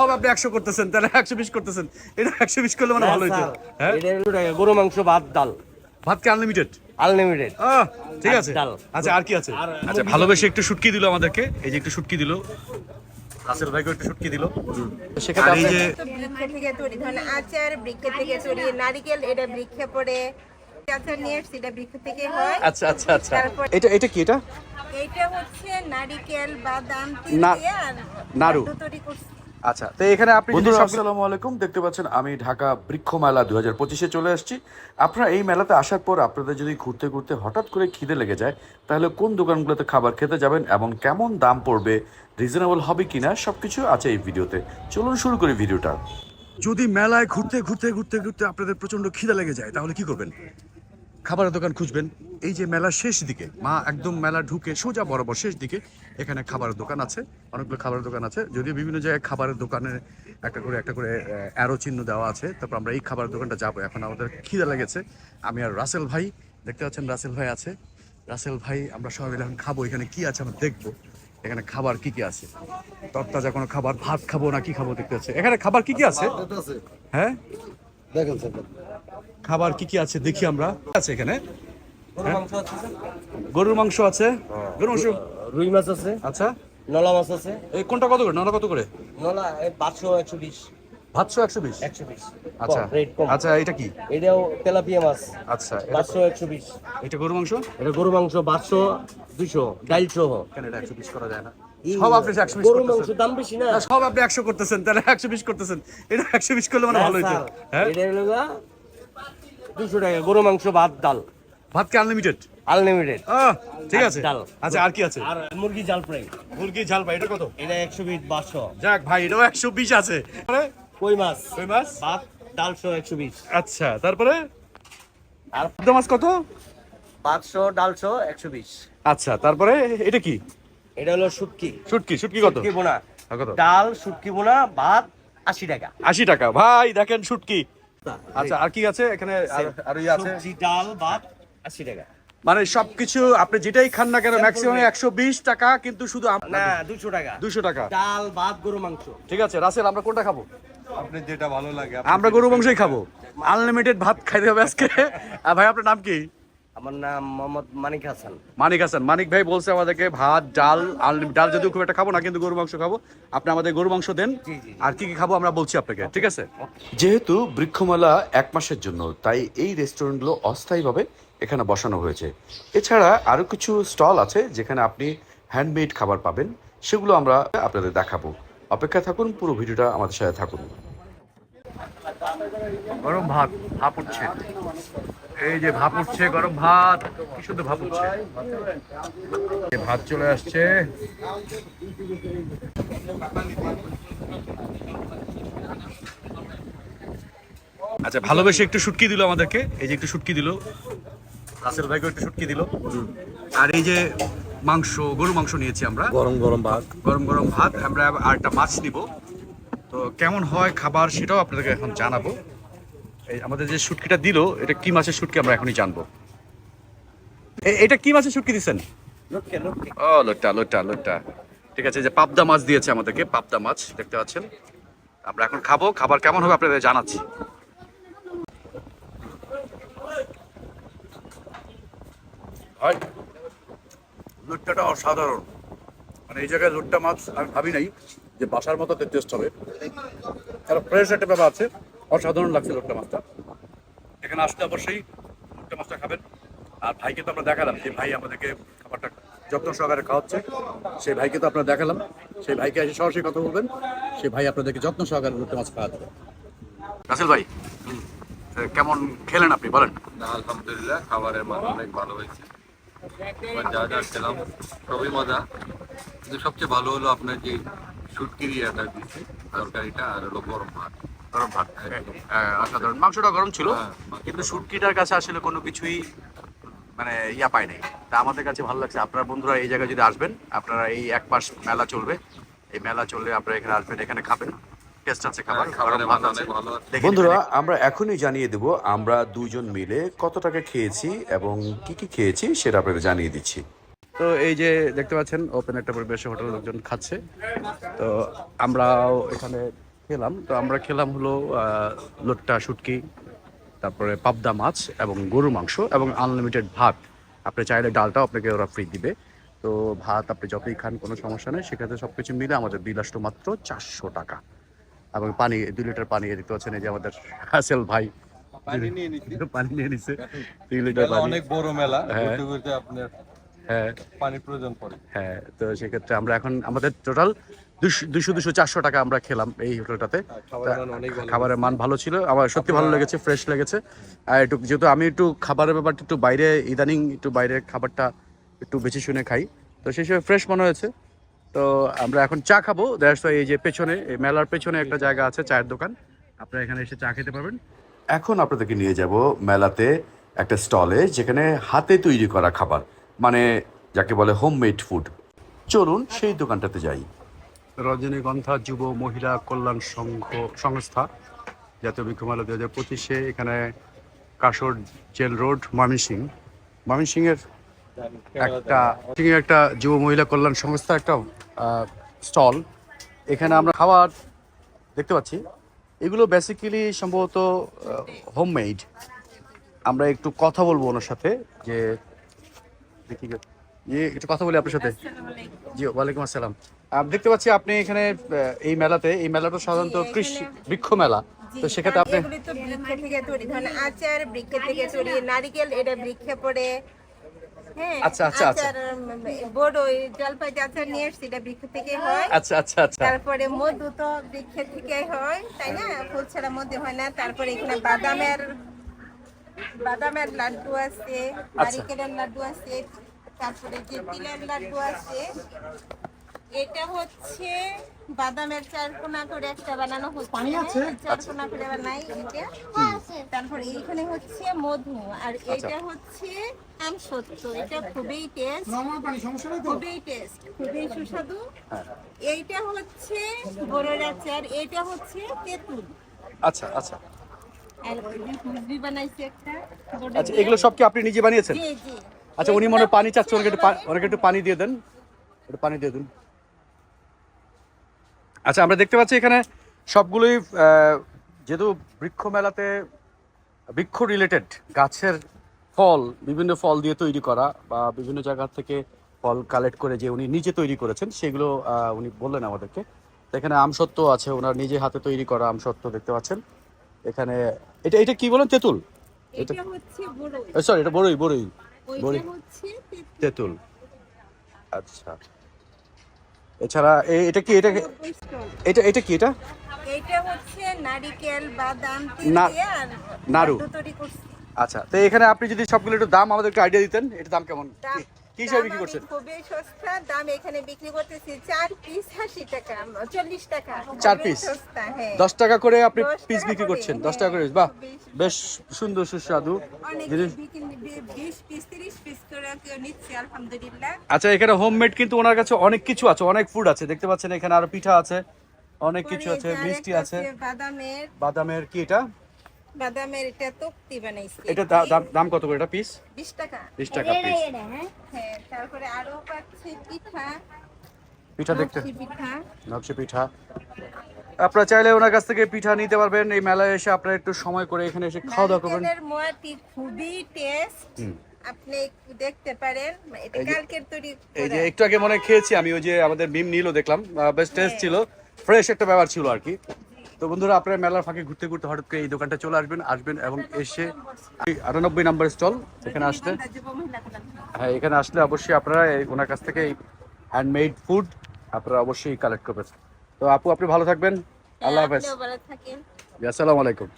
সব আপনি একশো করতেছেন তাহলে একশো বিশ করতেছেন। এটা একশো বিশ করলে মানে ভালো হইতো। হ্যাঁ? এটা গরু মাংস ভাত ডাল। ভাত কি আনলিমিটেড আনলিমিটেড ঠিক আর আছে। আচ্ছা আর কি আছে? আচ্ছা ভালোবেসে একটু শুটকি দিল আমাদেরকে। এই যে একটু শুটকি দিল। রাসেল ভাইকে একটু শুটকি দিল। সেক্ষেত্রে এই যে বৃক্ষ থেকে তৈরি ধরেন আচার বৃক্ষ থেকে তৈরি নারিকেল এটা বৃক্ষে পড়ে। আচার নিয়ে এটা বৃক্ষ থেকে হয়। আচ্ছা আচ্ছা আচ্ছা। এটা এটা কি এটা? এইটা হচ্ছে নারিকেল বাদাম নাড়ু। তৈরি করছি। আচ্ছা তো এখানে আপনি বন্ধুরা আসসালামু আলাইকুম। দেখতে পাচ্ছেন আমি ঢাকা বৃক্ষ মেলা দু হাজার পঁচিশে চলে আসছি। আপনারা এই মেলাতে আসার পর আপনাদের যদি ঘুরতে ঘুরতে হঠাৎ করে খিদে লেগে যায় তাহলে কোন দোকানগুলোতে খাবার খেতে যাবেন এবং কেমন দাম পড়বে রিজনেবল হবে কিনা সবকিছু আছে এই ভিডিওতে। চলুন শুরু করি ভিডিওটা। যদি মেলায় ঘুরতে ঘুরতে ঘুরতে ঘুরতে আপনাদের প্রচণ্ড খিদে লেগে যায় তাহলে কি করবেন? খাবারের দোকান খুঁজবেন এই যে মেলার শেষ দিকে মা একদম মেলা ঢুকে সোজা বরাবর শেষ দিকে এখানে খাবারের দোকান আছে অনেকগুলো খাবারের দোকান আছে যদিও বিভিন্ন জায়গায় খাবারের দোকানে একটা করে একটা করে অ্যারো চিহ্ন দেওয়া আছে তারপর আমরা এই খাবারের দোকানটা যাব। এখন আমাদের খিদে লেগেছে আমি আর রাসেল ভাই দেখতে পাচ্ছেন রাসেল ভাই আছে রাসেল ভাই আমরা সবাই মিলে এখন খাব এখানে কি আছে আমরা দেখব এখানে খাবার কি কি আছে তরতাজা কোনো খাবার ভাত খাব না কি খাব দেখতে পাচ্ছি এখানে খাবার কি কি আছে। হ্যাঁ? খাবার কি কি আছে দেখি আমরা। আছে এখানে? গরু মাংস আছে স্যার? গরুর মাংস আছে। গরুর মাংস? রুই মাছ আছে। আচ্ছা। নলা মাছ আছে। এই কোনটা কত করে? নলা কত করে? নলা পাঁচশো একশো বিশ। ভাতশো একশো বিশ? একশো বিশ। আচ্ছা। রেট আচ্ছা এটা কি? এটাও তেলাপিয়া মাছ। আচ্ছা পাঁচশো একশো বিশ। এটা গরুর মাংস? এটা গরু মাংস পাঁচশো দুইশো ডাইল সহ কেন এটা একশো বিশ করা যায় না? সব আপনি একশো বিশ মাংস দাম বেশি না? সব আপনি একশো করতেছেন তাহলে একশো বিশ করতেছেন। এটা একশো বিশ করলে মানে ভালো হইতো হ্যাঁ? এটা হলো দুশো টাকা গরু মাংস ভাত ডাল। ভাত কি আনলিমিটেড আনলিমিটেড ঠিক আছে। ডাল। আচ্ছা আর কি আছে? আর মুরগি জাল ফ্রাই। মুরগি ঝাল ভাই এটা কত? এটা একশো বিশ পাঁচশো যাক ভাই এটাও একশো বিশ আছে। কই মাছ? কই মাছ? ভাত ডাল সহ একশো বিশ। আচ্ছা তারপরে? আর মাছ কত? পাঁচশো ডাল সহ একশো বিশ। আচ্ছা তারপরে? এটা কি? এটা হলো শুটকি। শুটকি শুটকি কত? শুটকি বোনা। ডাল শুটকি বোনা ভাত আশি টাকা। আশি টাকা। ভাই দেখেন শুটকি। আচ্ছা আর কি আছে এখানে? আর- আর ইয়ে আছে? ডাল ভাত আশি টাকা। মানে সবকিছু আপনি যেটাই খান না কেন ম্যাক্সিমাম একশো বিশ টাকা কিন্তু শুধু না দুশো টাকা। দুশো টাকা। ডাল ভাত গরু মাংস। ঠিক আছে রাসেল আমরা কোনটা খাব? আপনি যেটা ভালো লাগে আমরা গরু মাংসই খাব। আনলিমিটেড ভাত খাইতে হবে আজকে। আর ভাই আপনার নাম কি? আমার নাম মোহাম্মদ মানিক হাসান। মানিক হাসান। মানিক ভাই বলছে আমাদেরকে ভাত ডাল ডাল যদিও খুব একটা খাব না কিন্তু গরু মাংস খাব। আপনি আমাদের গরু মাংস দেন জি, জি। আর কি কি খাব আমরা বলছি আপনাকে ঠিক আছে? যেহেতু বৃক্ষমালা এক মাসের জন্য তাই এই রেস্টুরেন্টগুলো অস্থায়ীভাবে এখানে বসানো হয়েছে। এছাড়া আরও কিছু স্টল আছে যেখানে আপনি হ্যান্ডমেড খাবার পাবেন সেগুলো আমরা আপনাদের দেখাবো। অপেক্ষা থাকুন পুরো ভিডিওটা আমাদের সাথে থাকুন। গরম ভাত ভাপ উঠছে। এই যে ভাপ উঠছে গরম ভাত। কি শুধু ভাপ উঠছে। এই ভাত চলে আসছে। আচ্ছা ভালোবেসে একটু শুটকি দিল আমাদেরকে। এই যে একটু শুটকি দিল। রাসেল ভাইকে একটু শুটকি দিল। আর এই যে মাংস গরু মাংস নিয়েছি আমরা। গরম গরম ভাত। গরম গরম ভাত। আমরা আর একটা মাছ নিব। তো কেমন হয় খাবার সেটাও আপনাদেরকে এখন জানাব। আমাদের যে শুটকিটা দিল এটা কি মাছের শুটকি আমরা এখনই জানব। এটা কি মাছের শুটকি দিচ্ছেন ও লোটটা লোটটা লোটটা ঠিক আছে যে পাবদা মাছ দিয়েছে আমাদেরকে পাবদা মাছ দেখতে পাচ্ছেন? আমরা এখন খাব খাবার কেমন হবে আপনাদের জানাচ্ছি। লুট্টাটা অসাধারণ। মানে এই জায়গায় লুট্টা মাছ আমি ভাবি নাই যে বাসার মতো টেস্ট হবে। আর ফ্রেশ একটা ব্যাপার আছে। অসাধারণ লাগছে লুট্টা মাছটা। এখানে আসলে অবশ্যই লুট্টা মাছটা খাবেন। আর ভাইকে তো আমরা দেখালাম, যে ভাই আমাদেরকে খাবারটা যত্ন সহকারে খাওয়াচ্ছে। সেই ভাইকে তো আপনারা দেখালাম। সেই ভাইকে এসে সরাসরি কথা বলবেন। সেই ভাই আপনাদেরকে যত্ন সহকারে লুট্টা মাছ খাওয়া দেবে রাসেল ভাই কেমন খেলেন আপনি, বলেন? আলহামদুলিল্লাহ, খাবারের মান অনেক ভালো হয়েছে। যা যা খেলাম, সবই মজা। কিন্তু সবচেয়ে ভালো হলো আপনার যে শুটকির ইয়েটা দিচ্ছে, তরকারিটা আর হলো গরম ভাত। গরম ভাত। হ্যাঁ, অসাধারণ। মাংসটা গরম ছিল হ্যাঁ, কিন্তু শুটকিটার কাছে আসলে কোনো কিছুই মানে ইয়া পায় নাই। তা আমাদের কাছে ভালো লাগছে। আপনারা বন্ধুরা এই জায়গায় যদি আসবেন আপনারা এই এক মাস মেলা চলবে। এই মেলা চললে আপনারা এখানে আসবেন এখানে খাবেন। টেস্ট আছে খাবার হ্যাঁ, বন্ধুরা আমরা এখনই জানিয়ে দেব আমরা দুজন মিলে কত টাকা খেয়েছি এবং কি কি খেয়েছি সেটা আপনাদের জানিয়ে দিচ্ছি। তো এই যে দেখতে পাচ্ছেন ওপেন একটা পরিবেশে হোটেল লোকজন খাচ্ছে। তো আমরাও এখানে খেলাম। তো আমরা খেলাম হলো লোট্টা শুটকি তারপরে পাবদা মাছ এবং গরু মাংস এবং আনলিমিটেড ভাত। আপনি চাইলে ডালটাও আপনাকে ওরা ফ্রি দিবে। তো ভাত আপনি যতই খান কোনো সমস্যা নেই। সেক্ষেত্রে সব কিছু মিলে আমাদের বিল আসলো মাত্র চারশো টাকা। এবং পানি দুই লিটার পানি দেখতে পাচ্ছেন এই যে আমাদের হাসেল ভাই। পানি নিয়ে পানি নিছে। দুই লিটার পানি। অনেক বড় মেলা। হ্যাঁ। আপনার হ্যাঁ। পানির প্রয়োজন পড়ে। হ্যাঁ। তো সেক্ষেত্রে আমরা এখন আমাদের টোটাল দুশো দুশো চারশো টাকা আমরা খেলাম এই হোটেলটাতে। খাবারের মান ভালো খাবারের মান ভালো ছিল। আমার সত্যি ভালো লেগেছে ফ্রেশ লেগেছে। আর একটু যেহেতু আমি একটু খাবারের ব্যাপারটা একটু বাইরে ইদানিং একটু বাইরের খাবারটা একটু বেশি শুনে খাই। তো সেই হিসেবে ফ্রেশ মনে হয়েছে। তো আমরা এখন চা খাব। দ্যাটস এই যে পেছনে এই মেলার পেছনে একটা জায়গা আছে চায়ের দোকান। আপনারা এখানে এসে চা খেতে পারবেন। এখন আপনাদেরকে নিয়ে যাব মেলাতে একটা স্টলে যেখানে হাতে তৈরি করা খাবার মানে যাকে বলে হোমমেড ফুড চলুন সেই দোকানটাতে যাই। রজনীগন্ধা যুব মহিলা কল্যাণ সংঘ সংস্থা জাতীয় বিক্ষমেলা দু হাজার পঁচিশে এখানে কাশর জেল রোড ময়মনসিং ময়মনসিংয়ের একটা একটা যুব মহিলা কল্যাণ সংস্থা একটা স্টল। এখানে আমরা খাবার দেখতে পাচ্ছি। এগুলো বেসিক্যালি সম্ভবত হোমমেড আমরা একটু কথা বলব ওনার সাথে যে দেখি ইয়ে একটু কথা বলি আপনার সাথে। জি ওয়ালাইকুম আসসালাম। দেখতে পাচ্ছি আপনি এখানে এই মেলাতে এই মেলাটা সাধারণত কৃষি বৃক্ষ মেলা। তো সেক্ষেত্রে আপনি বৃক্ষ থেকে তৈরি ধরেন আচার বৃক্ষ থেকে তৈরি নারিকেল এটা বৃক্ষে পড়ে। হ্যাঁ আচ্ছা, আচ্ছা, আচ্ছা। আচার বড় জলপাই আচার নিয়ে এসছি এটা বৃক্ষ থেকে হয়। আচ্ছা আচ্ছা আচ্ছা। তারপরে মধু তো বৃক্ষের থেকে হয় তাই না? ফুল ছাড়া মধু হয় না। তারপরে এখানে বাদামের বাদামের লাড্ডু আছে আচ্ছা। নারিকেলের লাড্ডু আছে তারপরে যে তিলের লাড্ডু আছে। এটা হচ্ছে বাদামের চারকোনা করে একটা বানানো হচ্ছে। পানি আছে? চারকোনা করে বানাই এটা তারপরে এইখানে হচ্ছে মধু আর এটা হচ্ছে আমসত্ব এটা খুবই টেস্ট খুবই টেস্ট খুবই সুস্বাদু। এইটা হচ্ছে বড়ের আচার এটা হচ্ছে তেঁতুল। আচ্ছা আচ্ছা। আর মুসবি বানাইছি একটা আচ্ছা এগুলো সব কি আপনি নিজে বানিয়েছেন? জি জি। আচ্ছা উনি মনে হয় পানি চাচ্ছে ওনাকে একটু ওনাকে একটু পানি দিয়ে দেন। একটু পানি দিয়ে দিন। আচ্ছা আমরা দেখতে পাচ্ছি এখানে সবগুলোই যেহেতু বৃক্ষ মেলাতে বৃক্ষ রিলেটেড গাছের ফল বিভিন্ন ফল দিয়ে তৈরি করা বা বিভিন্ন জায়গা থেকে ফল কালেক্ট করে যে উনি নিজে তৈরি করেছেন সেগুলো উনি বললেন আমাদেরকে। তো এখানে আমসত্ত্ব আছে ওনার নিজে হাতে তৈরি করা আম আমসত্ত্ব দেখতে পাচ্ছেন। এখানে এটা এটা কি বলেন তেঁতুল? এটা বড়ই। সরি এটা বড়ই বড়ই বড়ি ওইটা হচ্ছে তেঁতুল। তেঁতুল। আচ্ছা। এছাড়া এটা কি এটা। এটা এটা কি এটা এটা হচ্ছে নারিকেল বাদাম নাড়ু। আচ্ছা তো এখানে আপনি যদি সবগুলো একটু দাম আমাদেরকে আইডিয়া দিতেন এটা দাম কেমন কি- হিসাবে বিক্রি করছেন? খুবই সস্তা দাম এখানে বিক্রি করতেছি চার পিস আশি টাকা চল্লিশ টাকা। চার খুবই পিস? সস্তা হ্যাঁ। দশ টাকা করে আপনি পিস বিক্রি করছেন দশ হ্যাঁ, টাকা করে। বাহ বেশ সুন্দর সুস্বাদু। অনেক জিনিস বিশ পিস তিরিশ পিস করে কেউ নিচ্ছে আলহামদুলিল্লাহ। আচ্ছা এখানে হোমমেড কিন্তু ওনার কাছে অনেক কিছু আছে অনেক ফুড আছে। দেখতে পাচ্ছেন এখানে আরও পিঠা আছে অনেক কিছু আছে মিষ্টি আছে বাদামের। বাদামের কি এটা? বাদামের এটা তক্তি বানাইছি। এটা দাম- কত করে? এটা পিস বিশ টাকা। বিশ টাকা পিস হ্যাঁ। তারপরে আরও পাচ্ছি পিঠা। পিঠা দেখতে। নকশি পিঠা। নকশি পিঠা। আপনারা চাইলে ওনার কাছ থেকে পিঠা নিতে পারবেন। এই মেলায় এসে আপনারা একটু সময় করে এখানে এসে খাওয়া দাওয়া করবেন। মোয়াটি খুবই টেস্ট আপনি একটু দেখতে পারেন। এটা কালকের তৈরি এই যে একটু আগে মনে খেয়েছি আমি ওই যে আমাদের বিম নীলও দেখলাম। বেশ টেস্ট ছিল। ফ্রেশ একটা ব্যাপার ছিল আর কি। তো বন্ধুরা আপনারা মেলার ফাঁকে ঘুরতে ঘুরতে হঠাৎ করে এই দোকানটা চলে আসবেন আসবেন এবং এসে আটানব্বই নাম্বার স্টল এখানে আসলে। হ্যাঁ এখানে আসলে অবশ্যই আপনারা ওনার কাছ থেকে হ্যান্ডমেড ফুড আপনারা অবশ্যই কালেক্ট করবেন। তো আপু আপনি ভালো থাকবেন। আল্লাহ হাফেজ। আসসালামু আলাইকুম।